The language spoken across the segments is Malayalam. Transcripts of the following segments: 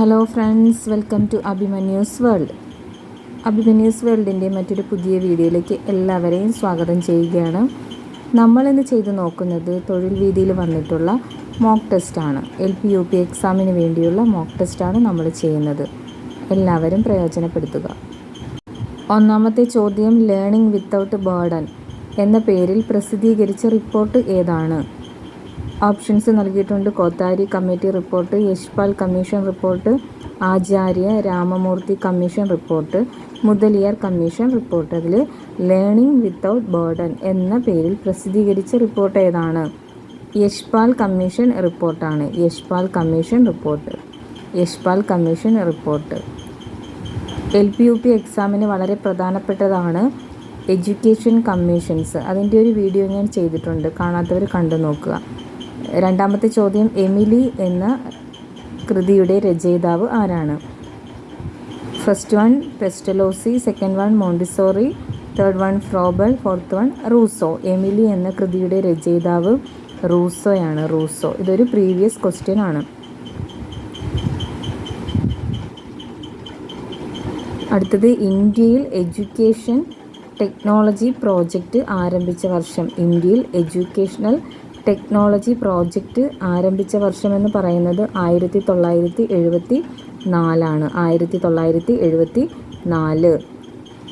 Hello friends welcome to Abhimanyu's world Abhimanyu's വേൾഡിന്റെ മറ്റൊരു പുതിയ വീഡിയോയിലേക്ക് എല്ലാവരെയും സ്വാഗതം ചെയ്യുകയാണ്. നമ്മളിന്ന് ചെയ്ത് നോക്കുന്നത് തൊഴിൽ വീതിയിൽ വന്നിട്ടുള്ള മോക്ക് ടെസ്റ്റാണ് എൽ പി യു പി എക്സാമിന് വേണ്ടിയുള്ള മോക്ക് ടെസ്റ്റാണ് നമ്മൾ ചെയ്യുന്നത്. എല്ലാവരും പ്രയോജനപ്പെടുത്തുക. ഒന്നാമത്തെ ചോദ്യം ലേണിംഗ് വിത്തൗട്ട് ബേർഡൻ എന്ന പേരിൽ പ്രസിദ്ധീകരിച്ച റിപ്പോർട്ട് ഏതാണ്? ഓപ്ഷൻസ് നൽകിയിട്ടുണ്ട്. Kothari committee report Yashpal commission report Acharya Ramamurthi commission report Mudaliar commission report. അതിൽ ലേണിംഗ് വിത്തൗട്ട് ബേർഡൻ എന്ന പേരിൽ പ്രസിദ്ധീകരിച്ച റിപ്പോർട്ട് ഏതാണ്? യശ്പാൽ കമ്മീഷൻ റിപ്പോർട്ടാണ്. Yashpal commission report. Yashpal commission report. L P U P എക്സാമിന് വളരെ പ്രധാനപ്പെട്ടതാണ് എഡ്യൂക്കേഷൻ കമ്മീഷൻസ്. അതിന്റെ ഒരു വീഡിയോ ഞാൻ ചെയ്തിട്ടുണ്ട്. കാണാത്തവർ കണ്ടു നോക്കുക. രണ്ടാമത്തെ ചോദ്യം എമിലി എന്ന കൃതിയുടെ രചയിതാവ് ആരാണ്? First one Pestalozzi second one Montessori third one Froebel fourth one Rousseau Emile എന്ന കൃതിയുടെ രചയിതാവ് റൂസോയാണ്. റൂസോ. ഇതൊരു പ്രീവിയസ് ക്വസ്റ്റ്യൻ ആണ്. അടുത്തത് ഇന്ത്യയിൽ എഡ്യൂക്കേഷൻ ടെക്നോളജി പ്രോജക്റ്റ് ആരംഭിച്ച വർഷം. ഇന്ത്യയിൽ എഡ്യൂക്കേഷണൽ ടെക്നോളജി പ്രോജക്റ്റ് ആരംഭിച്ച വർഷമെന്ന് പറയുന്നത് ആയിരത്തി തൊള്ളായിരത്തി എഴുപത്തി നാലാണ് ആയിരത്തി തൊള്ളായിരത്തി എഴുപത്തി നാല്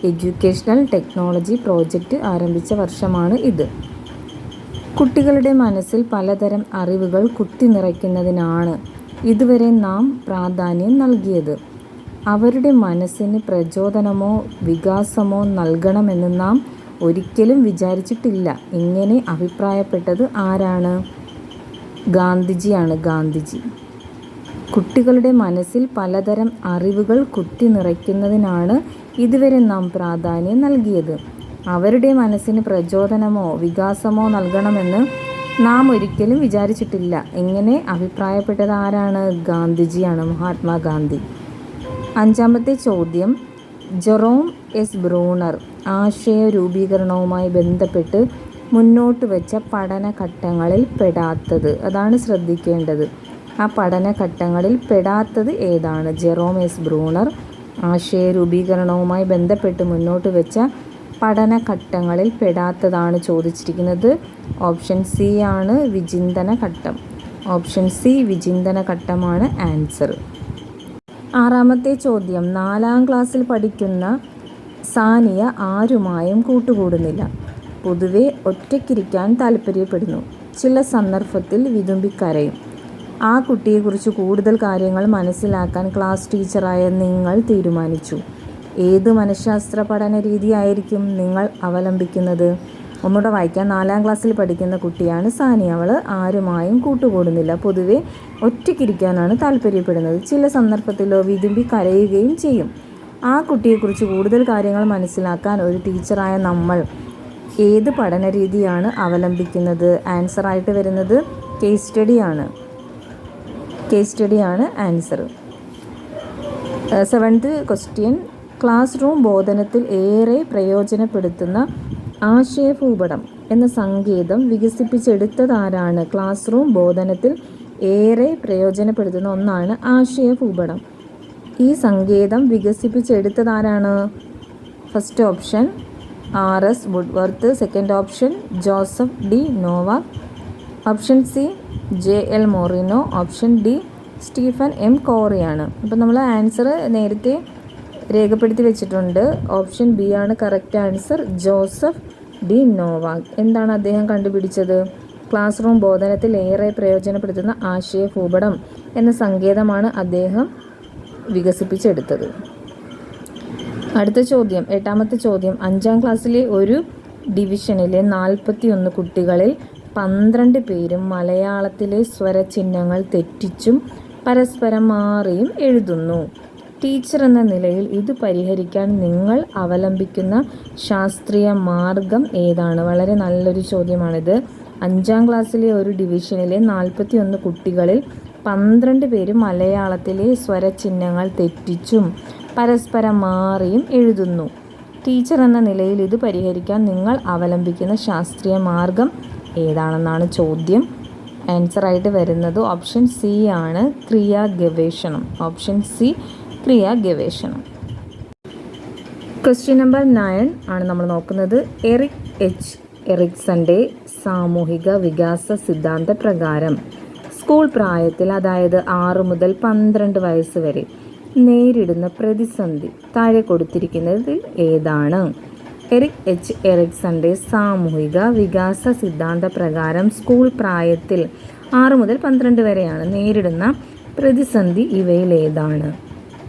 എഡ്യൂക്കേഷണൽ ടെക്നോളജി പ്രോജക്റ്റ് ആരംഭിച്ച വർഷമാണ് ഇത്. കുട്ടികളുടെ മനസ്സിൽ പലതരം അറിവുകൾ കുത്തിനിറയ്ക്കുന്നതിനാണ് ഇതുവരെ നാം പ്രാധാന്യം നൽകിയത്. അവരുടെ മനസ്സിന് പ്രചോദനമോ വികാസമോ നൽകണമെന്ന് നാം ഒരിക്കലും വിചാരിച്ചിട്ടില്ല. ഇങ്ങനെ അഭിപ്രായപ്പെട്ടത് ആരാണ്? ഗാന്ധിജിയാണ് ഗാന്ധിജി. കുട്ടികളുടെ മനസ്സിൽ പലതരം അറിവുകൾ കുത്തി നിറയ്ക്കുന്നതിനാണ് ഇതുവരെ നാം പ്രാധാന്യം നൽകിയത്. അവരുടെ മനസ്സിന് പ്രചോദനമോ വികാസമോ നൽകണമെന്ന് നാം ഒരിക്കലും വിചാരിച്ചിട്ടില്ല. എങ്ങനെ അഭിപ്രായപ്പെട്ടത് ആരാണ്? ഗാന്ധിജിയാണ് മഹാത്മാഗാന്ധി. അഞ്ചാമത്തെ ചോദ്യം. Jerome S. ബ്രൂണർ ആശയ രൂപീകരണവുമായി ബന്ധപ്പെട്ട് മുന്നോട്ട് വെച്ച പഠനഘട്ടങ്ങളിൽ പെടാത്തത്. അതാണ് ശ്രദ്ധിക്കേണ്ടത്. ആ പഠനഘട്ടങ്ങളിൽ പെടാത്തത് ഏതാണ്? Jerome S. ബ്രൂണർ ആശയ രൂപീകരണവുമായി ബന്ധപ്പെട്ട് മുന്നോട്ട് വെച്ച പഠനഘട്ടങ്ങളിൽ പെടാത്തതാണ് ചോദിച്ചിരിക്കുന്നത്. ഓപ്ഷൻ സി ആണ് വിചിന്തന ഘട്ടം ഓപ്ഷൻ സി വിചിന്തന ഘട്ടമാണ് ആൻസർ. ആറാമത്തെ ചോദ്യം. നാലാം ക്ലാസ്സിൽ പഠിക്കുന്ന സാനിയ ആരുമായും കൂട്ടുകൂടുന്നില്ല. പൊതുവെ ഒറ്റയ്ക്കിരിക്കാൻ താല്പര്യപ്പെടുന്നു. ചില സന്ദർഭത്തിൽ വിതുമ്പിക്കരയും. ആ കുട്ടിയെക്കുറിച്ച് കൂടുതൽ കാര്യങ്ങൾ മനസ്സിലാക്കാൻ ക്ലാസ് ടീച്ചറായ നിങ്ങൾ തീരുമാനിച്ചു. ഏത് മനഃശാസ്ത്ര പഠന രീതിയായിരിക്കും നിങ്ങൾ അവലംബിക്കുന്നത്? ഒന്നുകൂടെ വായിക്കാം. നാലാം ക്ലാസ്സിൽ പഠിക്കുന്ന കുട്ടിയാണ് സാനി. അവൾ ആരുമായും കൂട്ടുകൂടുന്നില്ല. പൊതുവെ ഒറ്റയ്ക്കിരിക്കാനാണ് താല്പര്യപ്പെടുന്നത്. ചില സന്ദർഭത്തിലോ വിതുമ്പി കരയുകയും ചെയ്യും. ആ കുട്ടിയെക്കുറിച്ച് കൂടുതൽ കാര്യങ്ങൾ മനസ്സിലാക്കാൻ ഒരു ടീച്ചറായ നമ്മൾ ഏത് പഠന രീതിയാണ് അവലംബിക്കുന്നത് ആൻസറായിട്ട് വരുന്നത് കേസ് സ്റ്റഡിയാണ് case സ്റ്റഡിയാണ് answer. Seventh question. Class room ബോധനത്തിൽ ഏറെ പ്രയോജനപ്പെടുത്തുന്ന ആശയഭൂപടം എന്ന സങ്കേതം വികസിപ്പിച്ചെടുത്തതാരാണ്? ക്ലാസ് റൂം ബോധനത്തിൽ ഏറെ പ്രയോജനപ്പെടുത്തുന്ന ഒന്നാണ് ആശയഭൂപടം. ഈ സങ്കേതം വികസിപ്പിച്ചെടുത്തതാരാണ്? First option R S Woodworth. Second option Joseph D Novak option C J L Moreno. Option D Stephen M കോറിയാണ്. അപ്പോൾ നമ്മൾ ആൻസർ നേരത്തെ രേഖപ്പെടുത്തി വെച്ചിട്ടുണ്ട്. ഓപ്ഷൻ ബി ആണ് correct answer Joseph D Novak എന്താണ് അദ്ദേഹം കണ്ടുപിടിച്ചത്? ക്ലാസ് റൂം ബോധനത്തിൽ ഏറെ പ്രയോജനപ്പെടുത്തുന്ന ആശയ ഭൂപടം എന്ന സങ്കേതമാണ് അദ്ദേഹം വികസിപ്പിച്ചെടുത്തത്. അടുത്ത ചോദ്യം എട്ടാമത്തെ ചോദ്യം. അഞ്ചാം ക്ലാസ്സിലെ ഒരു ഡിവിഷനിലെ നാൽപ്പത്തി ഒന്ന് കുട്ടികളിൽ പന്ത്രണ്ട് പേരും മലയാളത്തിലെ സ്വരചിഹ്നങ്ങൾ തെറ്റിച്ചും പരസ്പരം മാറിയും എഴുതുന്നു. ടീച്ചർ എന്ന നിലയിൽ ഇത് പരിഹരിക്കാൻ നിങ്ങൾ അവലംബിക്കുന്ന ശാസ്ത്രീയ മാർഗം ഏതാണ്? വളരെ നല്ലൊരു ചോദ്യമാണിത്. അഞ്ചാം ക്ലാസ്സിലെ ഒരു ഡിവിഷനിലെ നാൽപ്പത്തി ഒന്ന് കുട്ടികളിൽ പന്ത്രണ്ട് പേര് മലയാളത്തിലെ സ്വരചിഹ്നങ്ങൾ തെറ്റിച്ചും പരസ്പരം മാറിയും എഴുതുന്നു. ടീച്ചർ എന്ന നിലയിൽ ഇത് പരിഹരിക്കാൻ നിങ്ങൾ അവലംബിക്കുന്ന ശാസ്ത്രീയ മാർഗം ഏതാണെന്നാണ് ചോദ്യം. ആൻസറായിട്ട് വരുന്നത് ഓപ്ഷൻ സി ആണ് ക്രിയാ ഗവേഷണം ഓപ്ഷൻ സി ക്രിയാ ഗവേഷണം. ക്വസ്റ്റ്യൻ നമ്പർ നയൻ ആണ് നമ്മൾ നോക്കുന്നത്. എറിക് എച്ച് എറിക്സന്റെ സാമൂഹിക വികാസ സിദ്ധാന്ത പ്രകാരം സ്കൂൾ പ്രായത്തിൽ അതായത് ആറ് മുതൽ പന്ത്രണ്ട് വയസ്സ് വരെ നേരിടുന്ന പ്രതിസന്ധി താഴെ കൊടുത്തിരിക്കുന്നതിൽ ഏതാണ്? എറിക് എച്ച് എറിക്സന്റെ സാമൂഹിക വികാസ സിദ്ധാന്ത പ്രകാരം സ്കൂൾ പ്രായത്തിൽ ആറ് മുതൽ പന്ത്രണ്ട് വരെയാണ് നേരിടുന്ന പ്രതിസന്ധി ഇവയിൽ ഏതാണ്?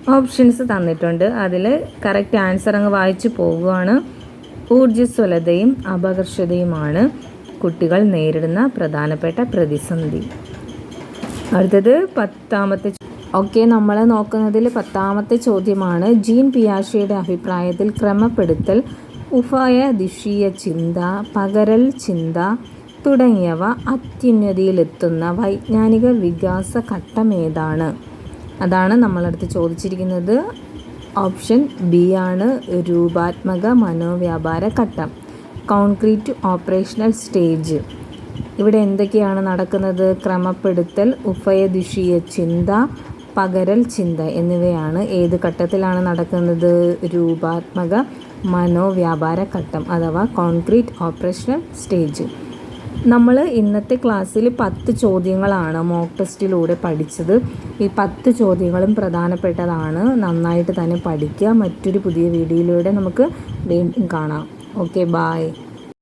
ഓപ്ഷൻസ് തന്നിട്ടുണ്ട്. അതിൽ കറക്റ്റ് ആൻസർ അങ്ങ് വായിച്ചു പോവുകയാണ്. ഊർജസ്വലതയും അപകർഷതയുമാണ് കുട്ടികൾ നേരിടുന്ന പ്രധാനപ്പെട്ട പ്രതിസന്ധി. അടുത്തത് പത്താമത്തെ ഓക്കെ നമ്മൾ നോക്കുന്നതിൽ പത്താമത്തെ ചോദ്യമാണ്. ജീൻ പിയാഷയുടെ അഭിപ്രായത്തിൽ ക്രമപ്പെടുത്തൽ ഉഫായ ദിഷീയ ചിന്ത പകരൽ ചിന്ത തുടങ്ങിയവ അത്യുന്നതിയിലെത്തുന്ന വൈജ്ഞാനിക വികാസ ഘട്ടമേതാണ് അതാണ് നമ്മളടുത്ത് ചോദിച്ചിരിക്കുന്നത്. ഓപ്ഷൻ ബി ആണ് രൂപാത്മക മനോവ്യാപാര ഘട്ടം. Concrete operational stage. ഇവിടെ എന്തൊക്കെയാണ് നടക്കുന്നത്? ക്രമപ്പെടുത്തൽ ഉഭയദിശീയ ചിന്ത പകരൽ ചിന്ത എന്നിവയാണ് ഏത് ഘട്ടത്തിലാണ് നടക്കുന്നത്? രൂപാത്മക മനോവ്യാപാര ഘട്ടം അഥവാ കോൺക്രീറ്റ് ഓപ്പറേഷണൽ സ്റ്റേജ്. നമ്മൾ ഇന്നത്തെ ക്ലാസ്സിൽ പത്ത് ചോദ്യങ്ങളാണ് മോക്ക് ടെസ്റ്റിലൂടെ പഠിച്ചത്. ഈ പത്ത് ചോദ്യങ്ങളും പ്രധാനപ്പെട്ടതാണ്. നന്നായിട്ട് തന്നെ പഠിക്കുക. മറ്റൊരു പുതിയ വീഡിയോയിലൂടെ നമുക്ക് വീണ്ടും കാണാം. Okay bye